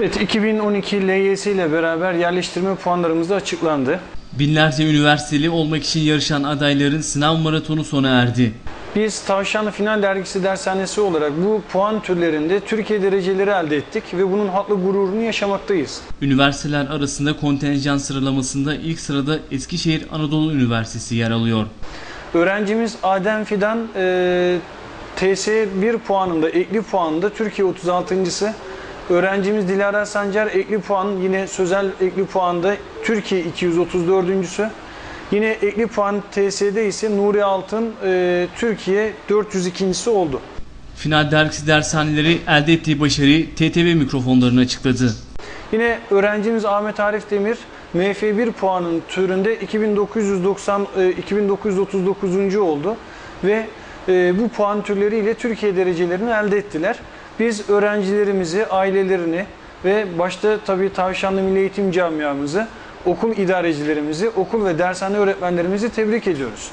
Evet 2012 LYS ile beraber yerleştirme puanlarımız da açıklandı. Binlerce üniversiteli olmak için yarışan adayların sınav maratonu sona erdi. Biz Tavşanlı Final Dergisi Dershanesi olarak bu puan türlerinde Türkiye dereceleri elde ettik ve bunun haklı gururunu yaşamaktayız. Üniversiteler arasında kontenjan sıralamasında ilk sırada Eskişehir Anadolu Üniversitesi yer alıyor. Öğrencimiz Adem Fidan e, TS 1 puanında, ekli puanında Türkiye 36.sı. Öğrencimiz Dilara Sancar ekli puan yine sözel ekli puanda Türkiye 234.sü. Yine ekli puan TS'de ise Nuri Altın e, Türkiye 402.si oldu. Final dergisi dershaneleri elde ettiği başarıyı TTV mikrofonlarına açıkladı. Yine öğrencimiz Ahmet Arif Demir MF1 puanın türünde 2990 e, 2939. oldu ve e, bu puan türleriyle Türkiye derecelerini elde ettiler. Biz öğrencilerimizi, ailelerini ve başta tabii Tavşanlı Milli Eğitim Camiamızı, okul idarecilerimizi, okul ve dershane öğretmenlerimizi tebrik ediyoruz.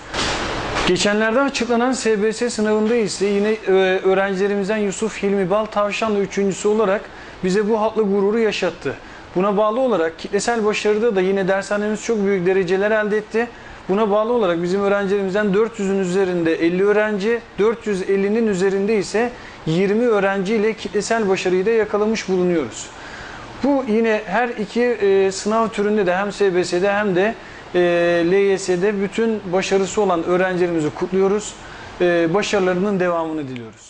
Geçenlerde açıklanan SBS sınavında ise yine e, öğrencilerimizden Yusuf Hilmi Bal Tavşanlı üçüncüsü olarak bize bu haklı gururu yaşattı. Buna bağlı olarak kitlesel başarıda da yine dershanemiz çok büyük dereceler elde etti. Buna bağlı olarak bizim öğrencilerimizden 400'ün üzerinde 50 öğrenci, 450'nin üzerinde ise 20 öğrenci ile kitlesel başarıyı da yakalamış bulunuyoruz. Bu yine her iki e, sınav türünde de hem SBS'de hem de e, LYS'de bütün başarısı olan öğrencilerimizi kutluyoruz. E, başarılarının devamını diliyoruz.